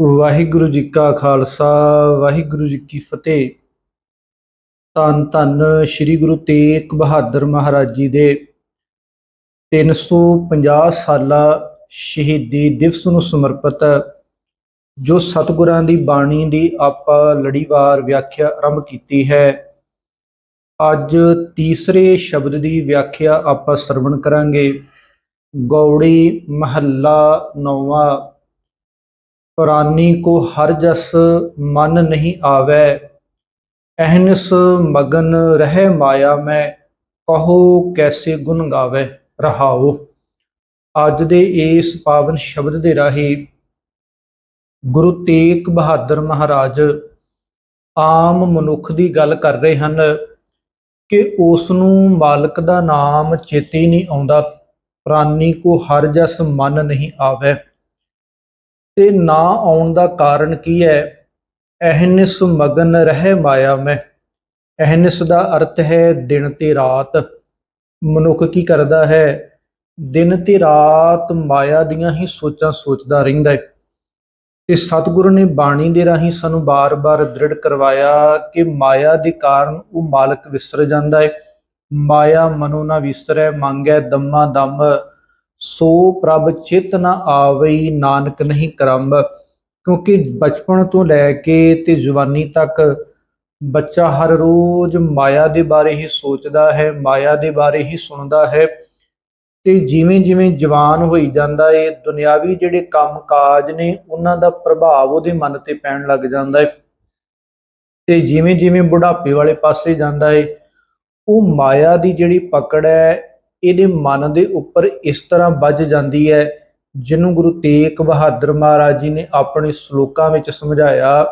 ਵਾਹਿਗੁਰੂ ਜੀ ਕਾ ਖਾਲਸਾ, ਵਾਹਿਗੁਰੂ ਜੀ ਕੀ ਫਤਿਹ। ਧੰਨ ਧੰਨ ਸ੍ਰੀ ਗੁਰੂ ਤੇਗ ਬਹਾਦਰ ਮਹਾਰਾਜ ਜੀ ਦੇ 350 ਸਾਲਾ ਸ਼ਹੀਦੀ ਦਿਵਸ ਨੂੰ ਸਮਰਪਿਤ, ਜੋ ਸਤਿਗੁਰਾਂ ਦੀ ਬਾਣੀ ਦੀ ਆਪਾਂ ਲੜੀਵਾਰ ਵਿਆਖਿਆ ਆਰੰਭ ਕੀਤੀ ਹੈ। ਅੱਜ ਤੀਸਰੇ ਸ਼ਬਦ ਦੀ ਵਿਆਖਿਆ ਆਪਾਂ ਸਰਵਣ ਕਰਾਂਗੇ। ਗੌੜੀ ਮਹੱਲਾ ਨੌਵਾਂ ਪ੍ਰਾਨੀ ਕੋ ਹਰ ਜਸ ਮਨ ਨਹੀਂ ਆਵੈ। ਅਹਨਸ ਮਗਨ ਰਹਿ ਮਾਇਆ ਮੈਂ, ਕਹੋ ਕੈਸੇ ਗੁਣ ਗਾਵੇ ਰਹਾਓ ਅੱਜ ਦੇ ਇਸ ਪਾਵਨ ਸ਼ਬਦ ਦੇ ਰਾਹੀਂ ਗੁਰੂ ਤੇਗ ਬਹਾਦਰ ਮਹਾਰਾਜ ਆਮ ਮਨੁੱਖ ਦੀ ਗੱਲ ਕਰ ਰਹੇ ਹਨ ਕਿ ਉਸ ਨੂੰ ਮਾਲਕ ਦਾ ਨਾਮ ਚੇਤੇ ਨਹੀਂ ਆਉਂਦਾ। ਪ੍ਰਾਨੀ ਕੋ ਹਰ ਜਸ ਮਨ ਨਹੀਂ ਆਵੇ। ਤੇ ਨਾ ਆਉਣ ਦਾ ਕਾਰਨ ਕੀ ਹੈ? ਅਹਨਿਸ ਮਗਨ ਰਹਿ ਮਾਇਆ ਮੈਂ। ਅਹਨਿਸ ਦਾ ਅਰਥ ਹੈ ਦਿਨ ਤੇ ਰਾਤ। ਮਨੁੱਖ ਕੀ ਕਰਦਾ ਹੈ? ਦਿਨ ਤੇ ਰਾਤ ਮਾਇਆ ਦੀਆਂ ਹੀ ਸੋਚਾਂ ਸੋਚਦਾ ਰਹਿੰਦਾ ਹੈ। ਤੇ ਸਤਿਗੁਰੂ ਨੇ ਬਾਣੀ ਦੇ ਰਾਹੀਂ ਸਾਨੂੰ ਬਾਰ-ਬਾਰ ਦ੍ਰਿੜ ਕਰਵਾਇਆ ਕਿ ਮਾਇਆ ਦੇ ਕਾਰਨ ਉਹ ਮਾਲਕ ਵਿਸਰ ਜਾਂਦਾ ਹੈ। ਮਾਇਆ ਮਨੋ ਨਾ ਵਿਸਰੈ, ਮੰਗੈ ਦਮਾ ਦਮ। ਸੋ ਪ੍ਰਭ ਚਿਤ ਨ ਆਵਈ, ਨਾਨਕ ਨਹੀਂ ਕਰਮ ਕਿਉਂਕਿ ਬਚਪਨ ਤੋਂ ਲੈ ਕੇ ਤੇ ਜਵਾਨੀ ਤੱਕ ਬੱਚਾ ਹਰ ਰੋਜ਼ ਮਾਇਆ ਦੇ ਬਾਰੇ ਹੀ ਸੋਚਦਾ ਹੈ, ਮਾਇਆ ਦੇ ਬਾਰੇ ਹੀ ਸੁਣਦਾ ਹੈ। ਤੇ ਜਿਵੇਂ ਜਿਵੇਂ ਜਵਾਨ ਹੋਈ ਜਾਂਦਾ ਏ, ਦੁਨਿਆਵੀ ਜਿਹੜੇ ਕੰਮ ਕਾਜ ਨੇ, ਉਹਨਾਂ ਦਾ ਪ੍ਰਭਾਵ ਉਹਦੇ ਮਨ ਤੇ ਪੈਣ ਲੱਗ ਜਾਂਦਾ ਏ। ਤੇ ਜਿਵੇਂ ਜਿਵੇਂ ਬੁਢਾਪੇ ਵਾਲੇ ਪਾਸੇ ਜਾਂਦਾ ਏ, ਉਹ ਮਾਇਆ ਦੀ ਜਿਹੜੀ ਪਕੜ ਹੈ ਇਹਦੇ ਮਨ ਦੇ ਉੱਪਰ ਇਸ ਤਰ੍ਹਾਂ ਵੱਜ ਜਾਂਦੀ ਹੈ, ਜਿਹਨੂੰ ਗੁਰੂ ਤੇਗ ਬਹਾਦਰ ਮਹਾਰਾਜ ਜੀ ਨੇ ਆਪਣੇ ਸ਼ਲੋਕਾਂ ਵਿੱਚ ਸਮਝਾਇਆ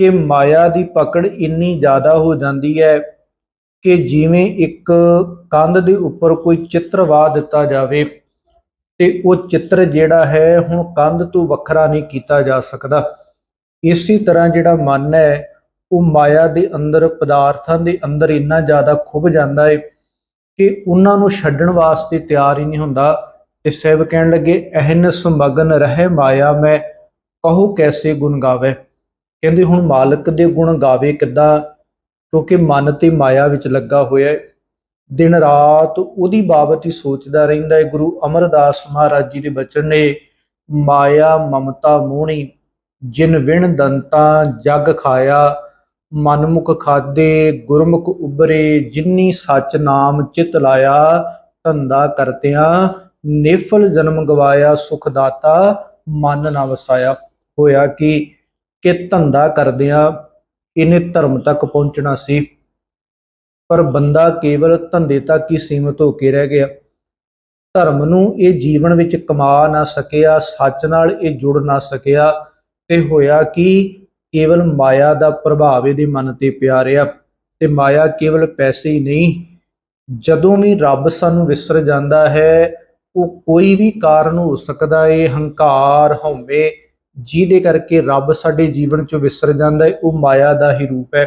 ਕਿ ਮਾਇਆ ਦੀ ਪਕੜ ਇੰਨੀ ਜ਼ਿਆਦਾ ਹੋ ਜਾਂਦੀ ਹੈ ਕਿ ਜਿਵੇਂ ਇੱਕ ਕੰਧ ਦੇ ਉੱਪਰ ਕੋਈ ਚਿੱਤਰ ਵਾ ਦਿੱਤਾ ਜਾਵੇ ਤੇ ਉਹ ਚਿੱਤਰ ਜਿਹੜਾ ਹੈ ਹੁਣ ਕੰਧ ਤੋਂ ਵੱਖਰਾ ਨਹੀਂ ਕੀਤਾ ਜਾ ਸਕਦਾ। ਇਸੇ ਤਰ੍ਹਾਂ ਜਿਹੜਾ ਮਨ ਹੈ, ਉਹ ਮਾਇਆ ਦੇ ਅੰਦਰ, ਪਦਾਰਥਾਂ ਦੇ ਅੰਦਰ ਇੰਨਾ ਜ਼ਿਆਦਾ ਖੁੱਭ ਜਾਂਦਾ ਹੈ ਕਿ ਉਹਨਾਂ ਨੂੰ ਛੱਡਣ ਵਾਸਤੇ ਤਿਆਰ ਹੀ ਨਹੀਂ ਹੁੰਦਾ। ਤੇ ਸਹਿਬ ਕਹਿਣ ਲੱਗੇ ਅਹਨਸ ਮਗਨ ਰਹਿ ਮਾਇਆ, ਮੈਂ ਕਹੋ ਕੈਸੇ ਗੁਣ ਗਾਵੇ? ਕਹਿੰਦੇ, ਹੁਣ ਮਾਲਕ ਦੇ ਗੁਣ ਗਾਵੇ ਕਿੱਦਾਂ? ਕਿਉਂਕਿ ਮਨ ਤੇ ਮਾਇਆ ਵਿੱਚ ਲੱਗਾ ਹੋਇਆ ਹੈ। ਦਿਨ ਰਾਤ ਉਹਦੀ ਬਾਬਤ ਹੀ ਸੋਚਦਾ ਰਹਿੰਦਾ ਹੈ। ਗੁਰੂ ਅਮਰਦਾਸ ਮਹਾਰਾਜ ਜੀ ਦੇ ਬਚਨ ਨੇ, ਮਾਇਆ ਮਮਤਾ ਮੋਹਣੀ, ਜਿਨ ਵਿਣ ਦੰਤਾ ਜਗ ਖਾਇਆ ਮਨਮੁਖ ਖਾਦੇ, ਗੁਰਮੁਖ ਉਬਰੇ ਜਿਨੀ ਸਚ ਨਾਮ ਚਿਤ ਲਾਇਆ, ਧੰਦਾ ਕਰਤਿਆਂ, ਨੇਫਲ ਜਨਮ ਗਵਾਇਆ, ਸੁਖ ਦਾਤਾ, ਮਨ ਨਾ ਵਸਾਇਆ। ਹੋਇਆ ਕਿ ਕਿ ਧੰਦਾ ਕਰਦਿਆਂ ਇਹਨੇ ਧਰਮ ਤੱਕ ਪਹੁੰਚਣਾ ਸੀ, ਪਰ ਬੰਦਾ ਕੇਵਲ ਧੰਦੇ ਤੱਕ ਹੀ ਸੀਮਤ ਹੋ ਕੇ ਰਹਿ ਗਿਆ। ਧਰਮ ਨੂੰ ਇਹ ਜੀਵਨ ਵਿੱਚ ਕਮਾ ਨਾ ਸਕਿਆ, ਸੱਚ ਨਾਲ ਇਹ ਜੁੜ ਨਾ ਸਕਿਆ, ਤੇ ਹੋਇਆ ਕਿ ਕੇਵਲ ਮਾਇਆ ਦਾ ਪ੍ਰਭਾਵ ਇਹਦੇ ਮਨ ਤੇ ਪਿਆ ਰਿਹਾ ਤੇ ਮਾਇਆ ਕੇਵਲ ਪੈਸੇ ਹੀ ਨਹੀਂ, ਜਦੋਂ ਵੀ ਰੱਬ ਸਾਨੂੰ ਵਿਸਰ ਜਾਂਦਾ ਹੈ, ਉਹ ਕੋਈ ਵੀ ਕਾਰਨ ਹੋ ਸਕਦਾ ਏ, ਹੰਕਾਰ, ਹਉਮੈ, ਜਿਹਦੇ ਕਰਕੇ ਰੱਬ ਸਾਡੇ ਜੀਵਨ ਚੋਂ ਵਿਸਰ ਜਾਂਦਾ ਹੈ ਉਹ ਮਾਇਆ ਦਾ ਹੀ ਰੂਪ ਹੈ।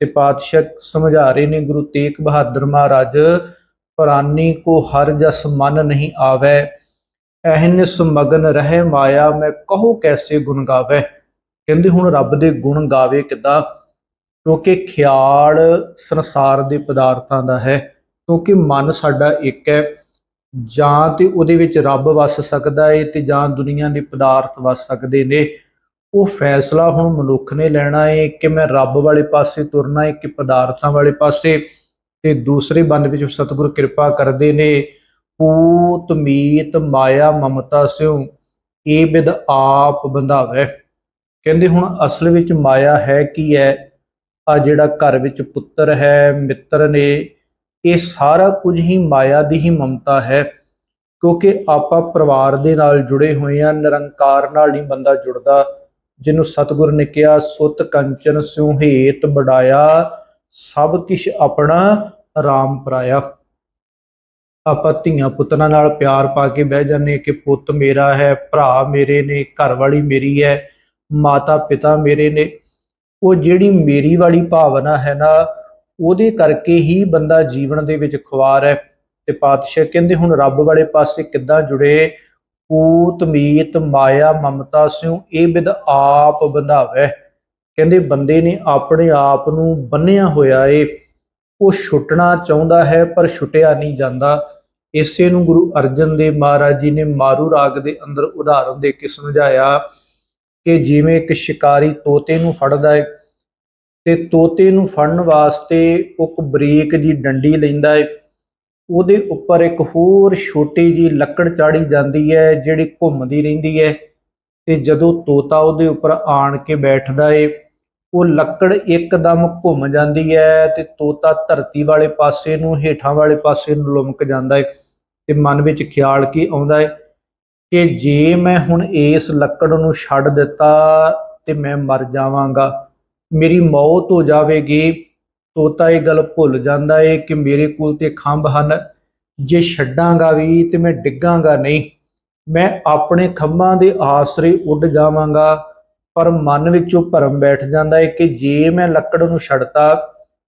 ਤੇ ਪਾਤਸ਼ਾਹ ਸਮਝਾ ਰਹੇ ਨੇ ਗੁਰੂ ਤੇਗ ਬਹਾਦਰ ਮਹਾਰਾਜ, ਪ੍ਰਾਨੀ ਕੋ ਹਰ ਜਸ ਮਨ ਨਹੀਂ ਆਵੇ ਅਹਨਿਸ ਸਮਗਨ ਰਹਿ ਮਾਇਆ, ਮੈਂ ਕਹੋ ਕੈਸੇ ਗੁਣ ਗਾਵੇ? ਕਹਿੰਦੇ ਹੁਣ ਰੱਬ ਦੇ ਗੁਣ ਗਾਵੇ ਕਿੱਦਾਂ? ਕਿਉਂਕਿ ਖਿਆਲ ਸੰਸਾਰ ਦੇ ਪਦਾਰਥਾਂ ਦਾ ਹੈ, ਕਿਉਂਕਿ ਮਨ ਸਾਡਾ ਇੱਕ ਹੈ। ਜਾਂ ਤੇ ਉਹਦੇ ਵਿੱਚ ਰੱਬ ਵਸ ਸਕਦਾ ਹੈ ਤੇ ਜਾਂ ਦੁਨੀਆ ਦੇ ਪਦਾਰਥ ਵਸ ਸਕਦੇ ਨੇ। ਉਹ ਫੈਸਲਾ ਹੁਣ ਮਨੁੱਖ ਨੇ ਲੈਣਾ ਹੈ ਕਿ ਮੈਂ ਰੱਬ ਵਾਲੇ ਪਾਸੇ ਤੁਰਨਾ ਹੈ ਕਿ ਪਦਾਰਥਾਂ ਵਾਲੇ ਪਾਸੇ ਤੇ ਦੂਸਰੇ ਬੰਦ ਵਿੱਚ ਸਤਿਗੁਰ ਕਿਰਪਾ ਕਰਦੇ ਨੇ। ਪੂਤ ਮੀਤ, ਮਾਇਆ, ਮਮਤਾ, ਸਿਉ, ਇਹ ਬਿਦ ਆਪ ਬੰਧਾਵੇ। ਕਹਿੰਦੇ ਹੁਣ ਅਸਲ ਵਿੱਚ ਮਾਇਆ ਹੈ ਕੀ ਹੈ? ਆ ਜਿਹੜਾ ਘਰ ਵਿੱਚ ਪੁੱਤਰ ਹੈ, ਮਿੱਤਰ ਨੇ, ਇਹ ਸਾਰਾ ਕੁਝ ਹੀ ਮਾਇਆ ਦੀ ਹੀ ਮਮਤਾ ਹੈ। ਕਿਉਂਕਿ ਆਪਾਂ ਪਰਿਵਾਰ ਦੇ ਨਾਲ ਜੁੜੇ ਹੋਏ ਆ ਨਿਰੰਕਾਰ ਨਾਲ ਨਹੀਂ ਬੰਦਾ ਜੁੜਦਾ। ਜਿਹਨੂੰ ਸਤਿਗੁਰ ਨੇ ਕਿਹਾ, ਸੁਤ ਕੰਚਨ ਸਿਉ ਹੇਤ ਬੜਾਇਆ, ਸਭ ਕਿਛ ਆਪਣਾ ਰਾਮ ਪਰਾਇਆ। ਆਪਾਂ ਧੀਆਂ ਪੁੱਤਰਾਂ ਨਾਲ ਪਿਆਰ ਪਾ ਕੇ ਬਹਿ ਜਾਂਦੇ ਕਿ ਪੁੱਤ ਮੇਰਾ ਹੈ, ਭਰਾ ਮੇਰੇ ਨੇ ਘਰ ਵਾਲੀ ਮੇਰੀ ਹੈ। ਮਾਤਾ ਪਿਤਾ ਮੇਰੇ ਨੇ, ਉਹ ਜਿਹੜੀ ਮੇਰੀ ਵਾਲੀ ਭਾਵਨਾ ਹੈ ਨਾ, ਉਹਦੇ ਕਰਕੇ ਹੀ ਬੰਦਾ ਜੀਵਨ ਦੇ ਵਿੱਚ ਖੁਆਰ ਹੈ। ਤੇ ਪਾਤਸ਼ਾਹ ਕਹਿੰਦੇ ਹੁਣ ਰੱਬ ਵਾਲੇ ਪਾਸੇ ਕਿੱਦਾਂ ਜੁੜੇ? ਪੂਤ ਮੀਤ, ਮਾਇਆ, ਮਮਤਾ, ਸਿਉ, ਇਹ ਬਿਦ ਆਪ ਬੰਧਾਵੈ। ਕਹਿੰਦੇ ਬੰਦੇ ਨੇ ਆਪਣੇ ਆਪ ਨੂੰ ਬੰਨਿਆ ਹੋਇਆ ਏ। ਉਹ ਛੁੱਟਣਾ ਚਾਹੁੰਦਾ ਹੈ ਪਰ ਛੁੱਟਿਆ ਨਹੀਂ ਜਾਂਦਾ। ਇਸੇ ਨੂੰ ਗੁਰੂ ਅਰਜਨ ਦੇਵ ਮਹਾਰਾਜ ਜੀ ਨੇ ਮਾਰੂ ਰਾਗ ਦੇ ਅੰਦਰ ਉਦਾਹਰਨ ਦੇ ਕੇ ਸਮਝਾਇਆ। ਕਿ ਜਿਵੇਂ ਇੱਕ ਸ਼ਿਕਾਰੀ ਤੋਤੇ ਨੂੰ ਫੜਦਾ ਹੈ ਤੇ ਤੋਤੇ ਨੂੰ ਫੜਨ ਵਾਸਤੇ ਉਹ ਇੱਕ ਬਰੀਕ ਜੀ ਡੰਡੀ ਲੈਂਦਾ ਹੈ ਉਹਦੇ ਉੱਪਰ ਇੱਕ ਹੋਰ ਛੋਟੀ ਜੀ ਲੱਕੜ ਚਾੜੀ ਜਾਂਦੀ ਹੈ ਜਿਹੜੀ ਘੁੰਮਦੀ ਰਹਿੰਦੀ ਹੈ ਤੇ ਜਦੋਂ ਤੋਤਾ ਉਹਦੇ ਉੱਪਰ ਆਣ ਕੇ ਬੈਠਦਾ ਏ, ਉਹ ਲੱਕੜ ਇੱਕਦਮ ਘੁੰਮ ਜਾਂਦੀ ਹੈ ਤੇ ਤੋਤਾ ਧਰਤੀ ਵਾਲੇ ਪਾਸੇ ਨੂੰ, ਹੇਠਾਂ ਵਾਲੇ ਪਾਸੇ ਨੂੰ ਲੁਮਕ ਜਾਂਦਾ ਹੈ ਤੇ ਮਨ ਵਿੱਚ ਖਿਆਲ ਕੀ ਆਉਂਦਾ ਹੈ ਕਿ ਜੇ ਮੈਂ ਹੁਣ ਇਸ ਲੱਕੜ ਨੂੰ ਛੱਡ ਦਿੱਤਾ ਤੇ ਮੈਂ ਮਰ ਜਾਵਾਂਗਾ, ਮੇਰੀ ਮੌਤ ਹੋ ਜਾਵੇਗੀ ਤੋਤਾ ਇਹ ਗੱਲ ਭੁੱਲ ਜਾਂਦਾ ਏ ਕਿ ਮੇਰੇ ਕੋਲ ਤੇ ਖੰਭ ਹਨ। ਜੇ ਛੱਡਾਂਗਾ ਵੀ ਤੇ ਮੈਂ ਡਿੱਗਾਂਗਾ ਨਹੀਂ। ਮੈਂ ਆਪਣੇ ਖੰਭਾਂ ਦੇ ਆਸਰੇ ਉੱਡ ਜਾਵਾਂਗਾ, ਪਰ ਮਨ ਵਿੱਚੋਂ ਭਰਮ ਬੈਠ ਜਾਂਦਾ ਹੈ ਕਿ ਜੇ ਮੈਂ ਲੱਕੜ ਨੂੰ ਛੱਡਤਾ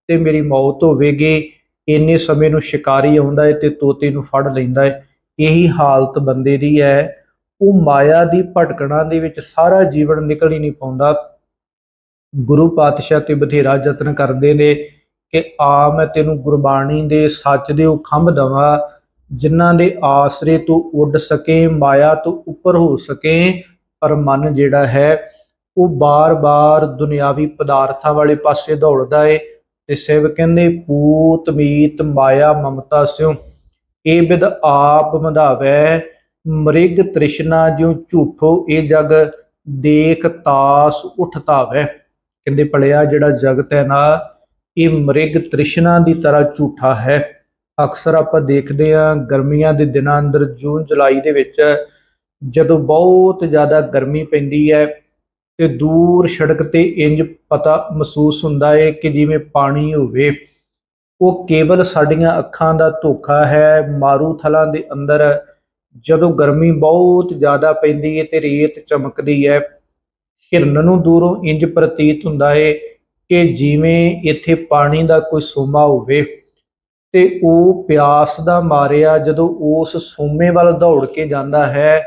ਤੇ ਮੇਰੀ ਮੌਤ ਹੋਵੇਗੀ, ਇੰਨੇ ਸਮੇਂ ਨੂੰ ਸ਼ਿਕਾਰੀ ਆਉਂਦਾ ਹੈ ਤੇ ਤੋਤੇ ਨੂੰ ਫੜ ਲੈਂਦਾ ਹੈ ਇਹੀ ਹਾਲਤ ਬੰਦੇ ਦੀ ਹੈ। ਉਹ ਮਾਇਆ ਦੀ ਭਟਕਣਾ ਦੇ ਵਿੱਚ ਸਾਰਾ ਜੀਵਨ ਨਿਕਲ ਹੀ ਨਹੀਂ ਪਾਉਂਦਾ। ਗੁਰੂ ਪਾਤਸ਼ਾਹ ਤੇ ਬਥੇਰਾ ਯਤਨ ਕਰਦੇ ਨੇ ਕਿ ਆ ਮੈਂ ਤੈਨੂੰ ਗੁਰਬਾਣੀ ਦੇ ਸੱਚ ਦੇ ਉਹ ਖੰਭ ਦਵਾਂ, ਜਿਨ੍ਹਾਂ ਦੇ ਆਸਰੇ ਤੋਂ ਉੱਡ ਸਕੇ, ਮਾਇਆ ਤੋਂ ਉੱਪਰ ਹੋ ਸਕੇ, ਪਰ ਮਨ ਜਿਹੜਾ ਹੈ, ਉਹ ਬਾਰ-ਬਾਰ ਦੁਨਿਆਵੀ ਪਦਾਰਥਾਂ ਵਾਲੇ ਪਾਸੇ ਦੌੜਦਾ ਏ ਤੇ ਸਿਵ ਕਹਿੰਦੇ ਪੂਤ ਮੀਤ ਮਾਇਆ, ਮਮਤਾ ਸਿਉ। ਇਹ ਬਿਦ ਆਪ ਮਧਾਵੈ ਮ੍ਰਿਗ ਤ੍ਰਿਸ਼ਨਾ ਜਿਉ ਝੂਠੋ, ਇਹ ਜਗ ਦੇਖ ਤਾਸ ਉਠਤਾਵੈ। ਕਹਿੰਦੇ ਪੜਿਆ, ਜਿਹੜਾ ਜਗਤ ਹੈ ਨਾ, ਇਹ ਮ੍ਰਿਗ ਤ੍ਰਿਸ਼ਨਾ ਦੀ ਤਰ੍ਹਾਂ ਝੂਠਾ ਹੈ। ਅਕਸਰ ਆਪਾਂ ਦੇਖਦੇ ਹਾਂ, ਗਰਮੀਆਂ ਦੇ ਦਿਨਾਂ ਅੰਦਰ, ਜੂਨ, ਜੁਲਾਈ ਦੇ ਵਿੱਚ, ਜਦੋਂ ਬਹੁਤ ਜ਼ਿਆਦਾ ਗਰਮੀ ਪੈਂਦੀ ਹੈ, ਤੇ ਦੂਰ ਸੜਕ ਤੇ ਇੰਜ ਪਤਾ ਮਹਿਸੂਸ ਹੁੰਦਾ ਹੈ ਕਿ ਜਿਵੇਂ ਪਾਣੀ ਹੋਵੇ। ਉਹ ਕੇਵਲ ਸਾਡੀਆਂ ਅੱਖਾਂ ਦਾ ਧੋਖਾ ਹੈ। ਮਾਰੂਥਲਾਂ ਦੇ ਅੰਦਰ ਜਦੋਂ ਗਰਮੀ ਬਹੁਤ ਜ਼ਿਆਦਾ ਪੈਂਦੀ ਹੈ ਤੇ ਰੇਤ ਚਮਕਦੀ ਹੈ ਹਿਰਨ ਨੂੰ ਦੂਰੋਂ ਇੰਜ ਪ੍ਰਤੀਤ ਹੁੰਦਾ ਹੈ ਕਿ ਜਿਵੇਂ ਇੱਥੇ ਪਾਣੀ ਦਾ ਕੋਈ ਸੋਮਾ ਹੋਵੇ। ਤੇ ਉਹ ਪਿਆਸ ਦਾ ਮਾਰਿਆ ਜਦੋਂ ਉਸ ਸੋਮੇ ਵੱਲ ਦੌੜ ਕੇ ਜਾਂਦਾ ਹੈ,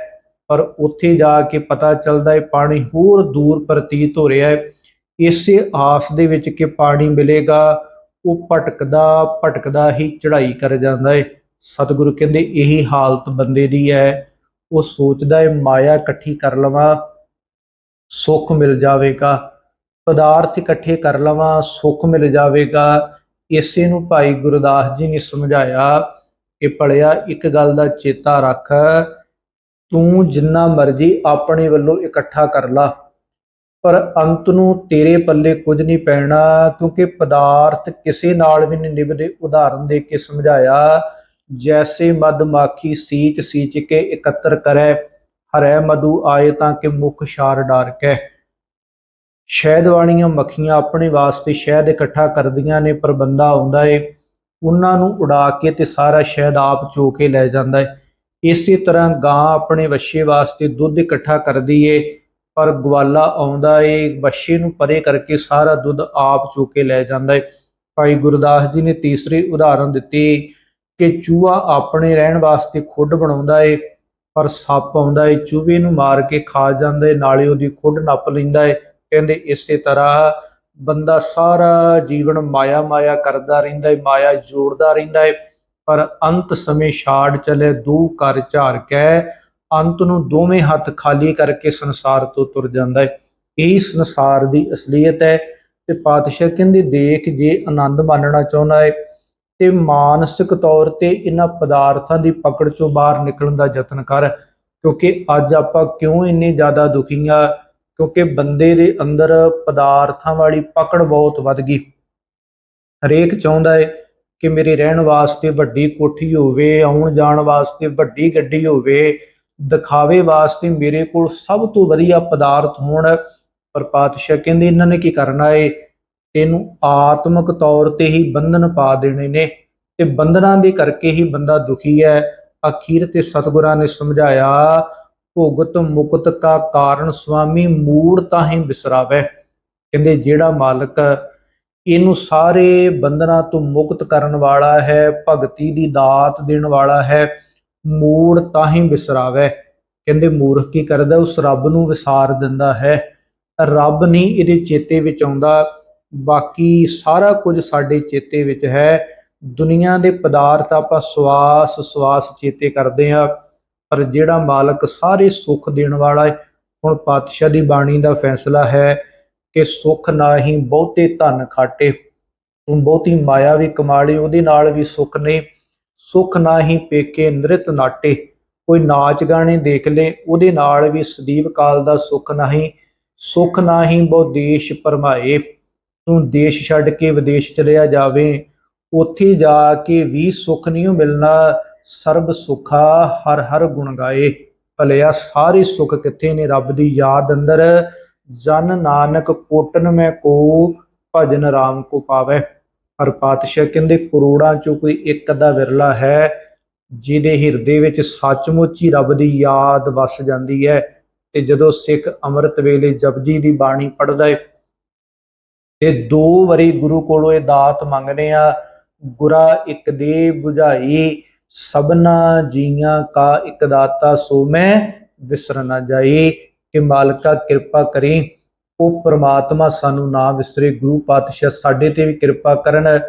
ਪਰ ਉੱਥੇ ਜਾ ਕੇ ਪਤਾ ਚੱਲਦਾ ਹੈ ਪਾਣੀ ਹੋਰ ਦੂਰ ਪ੍ਰਤੀਤ ਹੋ ਰਿਹਾ ਹੈ ਇਸੇ ਆਸ ਦੇ ਵਿੱਚ ਕਿ ਪਾਣੀ ਮਿਲੇਗਾ ਉਹ ਭਟਕਦਾ ਭਟਕਦਾ ਹੀ ਚੜ੍ਹਾਈ ਕਰ ਜਾਂਦਾ ਏ। ਸਤਿਗੁਰੂ ਕਹਿੰਦੇ, ਇਹੀ ਹਾਲਤ ਬੰਦੇ ਦੀ ਹੈ ਉਹ ਸੋਚਦਾ ਹੈ ਮਾਇਆ ਇਕੱਠੀ ਕਰ ਲਵਾਂ, ਸੁੱਖ ਮਿਲ ਜਾਵੇਗਾ। ਪਦਾਰਥ ਇਕੱਠੇ ਕਰ ਲਵਾਂ, ਸੁੱਖ ਮਿਲ ਜਾਵੇਗਾ। ਇਸੇ ਨੂੰ ਭਾਈ ਗੁਰਦਾਸ ਜੀ ਨੇ ਸਮਝਾਇਆ ਕਿ ਭਲਿਆ, ਇੱਕ ਗੱਲ ਦਾ ਚੇਤਾ ਰੱਖ। ਤੂੰ ਜਿੰਨਾ ਮਰਜ਼ੀ ਆਪਣੇ ਵੱਲੋਂ ਇਕੱਠਾ ਕਰ ਲਾ। ਪਰ ਅੰਤ ਨੂੰ ਤੇਰੇ ਪੱਲੇ ਕੁਝ ਨਹੀਂ ਪੈਣਾ, ਕਿਉਂਕਿ ਪਦਾਰਥ ਕਿਸੇ ਨਾਲ ਵੀ ਨਹੀਂ ਨਿਭਦੇ। ਉਦਾਹਰਨ ਦੇ ਕੇ ਸਮਝਾਇਆ, ਜੈਸੇ ਮਦਮਾਖੀ ਸੀਚ ਸੀਚ ਕੇ ਇਕੱਤਰ ਕਰੈ, ਹਰੈ ਮਧੂ ਆਏ ਤਾਂ ਕਿ ਮੁਖ ਸ਼ਾਰ ਡਾਰ ਕੈ। ਸ਼ਹਿਦ ਵਾਲੀਆਂ ਮੱਖੀਆਂ ਆਪਣੇ ਵਾਸਤੇ ਸ਼ਹਿਦ ਇਕੱਠਾ ਕਰਦੀਆਂ ਨੇ, ਪਰ ਬੰਦਾ ਆਉਂਦਾ ਏ, ਉਹਨਾਂ ਨੂੰ ਉਡਾ ਕੇ ਤੇ ਸਾਰਾ ਸ਼ਹਿਦ ਆਪ ਚੋ ਕੇ ਲੈ ਜਾਂਦਾ ਏ। ਇਸੇ ਤਰ੍ਹਾਂ ਗਾਂ ਆਪਣੇ ਵੱਛੇ ਵਾਸਤੇ ਦੁੱਧ ਇਕੱਠਾ ਕਰਦੀ ਏ ਪਰ ਗਵਾਲਾ ਆਉਂਦਾ ਏ ਵੱਛੇ ਨੂੰ ਪਰੇ ਕਰਕੇ ਸਾਰਾ ਦੁੱਧ ਆਪ ਚੋ ਕੇ ਲੈ ਜਾਂਦਾ ਏ। ਭਾਈ ਗੁਰਦਾਸ ਜੀ ਨੇ ਤੀਸਰੀ ਉਦਾਹਰਨ ਦਿੱਤੀ ਕਿ ਚੂਹਾ ਆਪਣੇ ਰਹਿਣ ਵਾਸਤੇ ਖੁੱਡ ਬਣਾਉਂਦਾ ਏ, ਪਰ ਸੱਪ ਆਉਂਦਾ ਏ, ਚੂਹੇ ਨੂੰ ਮਾਰ ਕੇ ਖਾ ਜਾਂਦਾ ਏ, ਨਾਲੇ ਉਹਦੀ ਖੁੱਡ ਨੱਪ ਲੈਂਦਾ ਏ। ਕਹਿੰਦੇ ਇਸੇ ਤਰ੍ਹਾਂ ਬੰਦਾ ਸਾਰਾ ਜੀਵਨ ਮਾਇਆ ਮਾਇਆ ਕਰਦਾ ਰਹਿੰਦਾ ਏ, ਮਾਇਆ ਜੋੜਦਾ ਰਹਿੰਦਾ ਏ, ਪਰ ਅੰਤ ਸਮੇਂ ਛਾੜ ਚਲੇ, ਦੂ ਕਰ ਝਾਰ ਕੇ ਅੰਤ ਨੂੰ ਦੋਵੇਂ ਹੱਥ ਖਾਲੀ ਕਰਕੇ ਸੰਸਾਰ ਤੋਂ ਤੁਰ ਜਾਂਦਾ ਹੈ। ਇਹ ਸੰਸਾਰ ਦੀ ਅਸਲੀਅਤ ਹੈ ਤੇ ਪਾਤਸ਼ਾਹ ਕਹਿੰਦੇ, ਦੇਖ, ਜੇ ਆਨੰਦ ਮਾਣਨਾ ਚਾਹੁੰਦਾ ਹੈ ਤੇ ਮਾਨਸਿਕ ਤੌਰ ਤੇ ਇਹਨਾਂ ਪਦਾਰਥਾਂ ਦੀ ਪਕੜ ਚੋਂ ਬਾਹਰ ਨਿਕਲਣ ਦਾ ਯਤਨ ਕਰ, ਕਿਉਂਕਿ ਅੱਜ ਆਪਾਂ ਕਿਉਂ ਇੰਨੇ ਜ਼ਿਆਦਾ ਦੁਖੀ ਆ ਕਿਉਂਕਿ ਬੰਦੇ ਦੇ ਅੰਦਰ ਪਦਾਰਥਾਂ ਵਾਲੀ ਪਕੜ ਬਹੁਤ ਵੱਧ ਗਈ। ਹਰੇਕ ਚਾਹੁੰਦਾ ਹੈ ਕਿ ਮੇਰੇ ਰਹਿਣ ਵਾਸਤੇ ਵੱਡੀ ਕੋਠੀ ਹੋਵੇ ਆਉਣ ਜਾਣ ਵਾਸਤੇ ਵੱਡੀ ਗੱਡੀ ਹੋਵੇ ਦਿਖਾਵੇ ਵਾਸਤੇ ਮੇਰੇ ਕੋਲ ਸਭ ਤੋਂ ਵਧੀਆ ਪਦਾਰਥ ਹੋਣ। ਪਰ ਪਾਤਸ਼ਾਹ ਕਹਿੰਦੇ, ਇਹਨਾਂ ਨੇ ਕੀ ਕਰਨਾ ਏ? ਇਹਨੂੰ ਆਤਮਿਕ ਤੌਰ ਤੇ ਹੀ ਬੰਧਨ ਪਾ ਦੇਣੇ ਨੇ ਤੇ ਬੰਧਨਾਂ ਦੇ ਕਰਕੇ ਹੀ ਬੰਦਾ ਦੁਖੀ ਹੈ। ਅਖੀਰ ਤੇ ਸਤਿਗੁਰਾਂ ਨੇ ਸਮਝਾਇਆ, ਭੁਗਤ ਮੁਕਤ ਕਾ ਕਾਰਨ ਸੁਆਮੀ, ਮੂੜ ਤਾਂ ਹੀ ਬਿਸਰਾਵੇ। ਕਹਿੰਦੇ, ਜਿਹੜਾ ਮਾਲਕ ਇਹਨੂੰ ਸਾਰੇ ਬੰਧਨਾਂ ਤੋਂ ਮੁਕਤ ਕਰਨ ਵਾਲਾ ਹੈ, ਭਗਤੀ ਦੀ ਦਾਤ ਦੇਣ ਵਾਲਾ ਹੈ ਮੂੜ ਹੀ ਵਿਸਰਾਵੇ ਕਹਿੰਦੇ, ਮੂਰਖ ਕੀ ਕਰਦਾ? ਉਸ ਰੱਬ ਨੂੰ ਵਿਸਾਰ ਦਿੰਦਾ ਹੈ। ਰੱਬ ਨਹੀਂ, ਇਹਦੇ ਚੇਤੇ ਵਿੱਚ ਆਉਂਦਾ। ਬਾਕੀ ਸਾਰਾ ਕੁਝ ਸਾਡੇ ਚੇਤੇ ਵਿੱਚ ਹੈ। ਦੁਨੀਆ ਦੇ ਪਦਾਰਥ ਆਪਾਂ ਸਵਾਸ ਸਵਾਸ ਚੇਤੇ ਕਰਦੇ ਆ ਪਰ ਜਿਹੜਾ ਮਾਲਕ ਸਾਰੇ ਸੁੱਖ ਦੇਣ ਵਾਲਾ ਹੈ, ਹੁਣ ਪਾਤਸ਼ਾਹ ਦੀ ਬਾਣੀ ਦਾ ਫੈਸਲਾ ਹੈ ਕਿ ਸੁੱਖ ਨਾ ਹੀ ਬਹੁਤੇ ਧਨ ਖਾਟੇ। ਤੂੰ ਬਹੁਤੀ ਮਾਇਆ ਵੀ ਕਮਾ ਲਈ, ਉਹਦੇ ਨਾਲ ਵੀ ਸੁੱਖ ਨਹੀਂ ਸੁੱਖ ਨਾ ਹੀ ਪੇਕੇ ਨ੍ਰਿਤ ਨਾਟੇ। ਕੋਈ ਨਾਚ ਗਾਣੇ ਦੇਖ ਲੈ, ਉਹਦੇ ਨਾਲ ਵੀ ਸਦੀਵ ਕਾਲ ਦਾ ਸੁੱਖ ਨਹੀਂ। ਸੁੱਖ ਨਾਹੀਂ ਬਹੁ ਦੇਸ਼ ਪਰਮਾਏ। ਤੂੰ ਦੇਸ਼ ਛੱਡ ਕੇ ਵਿਦੇਸ਼ ਚਲਿਆ ਜਾਵੇ। ਉੱਥੇ ਜਾ ਕੇ ਵੀ ਸੁੱਖ ਨਹੀਂ ਮਿਲਣਾ। ਸਰਬ ਸੁਖਾ ਹਰ ਹਰ ਗੁਣ ਗਾਏ। ਭਲਿਆ ਸਾਰੇ ਸੁੱਖ ਕਿੱਥੇ ਨੇ ਰੱਬ ਦੀ ਯਾਦ ਅੰਦਰ? ਜਨ ਨਾਨਕ ਕੋਟਨ ਮੈਂ ਕੋ, ਭਜਨ ਰਾਮ ਕੋ ਪਾਵੇ। ਹਰ ਪਾਤਸ਼ਾਹ ਕਹਿੰਦੇ ਕਰੋੜਾਂ ਚੋਂ ਕੋਈ ਇੱਕ ਅੱਧਾ ਵਿਰਲਾ ਹੈ, ਜਿਹਦੇ ਹਿਰਦੇ ਵਿੱਚ ਸੱਚਮੁੱਚ ਹੀ ਰੱਬ ਦੀ ਯਾਦ ਵਸ ਜਾਂਦੀ ਹੈ। ਤੇ ਜਦੋਂ ਸਿੱਖ ਅੰਮ੍ਰਿਤ ਵੇਲੇ ਜਪਜੀ ਦੀ ਬਾਣੀ ਪੜ੍ਹਦਾ ਹੈ, ਤੇ ਦੋ ਵਾਰੀ ਗੁਰੂ ਕੋਲੋਂ ਇਹ ਦਾਤ ਮੰਗਨੇ ਆ ਗੁਰਾ ਇੱਕ ਦੇ 부ਝਾਈ ਸਭਨਾ ਜੀਆਂ ਕਾ ਇੱਕ ਦਾਤਾ ਸੋ ਮੈਂ ਵਿਸਰ ਨਾ ਜਾਈ, ਕਿ ਮਾਲਕਾ ਕਿਰਪਾ ਕਰੀ। ਉਹ ਪ੍ਰਮਾਤਮਾ ਸਾਨੂੰ ਨਾ ਵਿਸਰੇ ਗੁਰੂ ਪਾਤਸ਼ਾਹ ਸਾਡੇ ਤੇ ਵੀ ਕਿਰਪਾ ਕਰਨ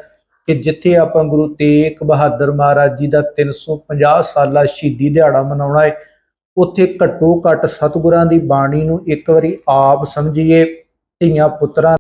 ਕਿ ਜਿੱਥੇ ਆਪਾਂ ਗੁਰੂ ਤੇਗ ਬਹਾਦਰ ਮਹਾਰਾਜ ਜੀ ਦਾ 350 ਸਾਲਾ ਸ਼ਹੀਦੀ ਦਿਹਾੜਾ ਮਨਾਉਣਾ ਹੈ ਉੱਥੇ ਘੱਟੋ ਘੱਟ ਸਤਿਗੁਰਾਂ ਦੀ ਬਾਣੀ ਨੂੰ ਇੱਕ ਵਾਰੀ ਆਪ ਸਮਝੀਏ, ਧੀਆਂ ਪੁੱਤਰਾਂ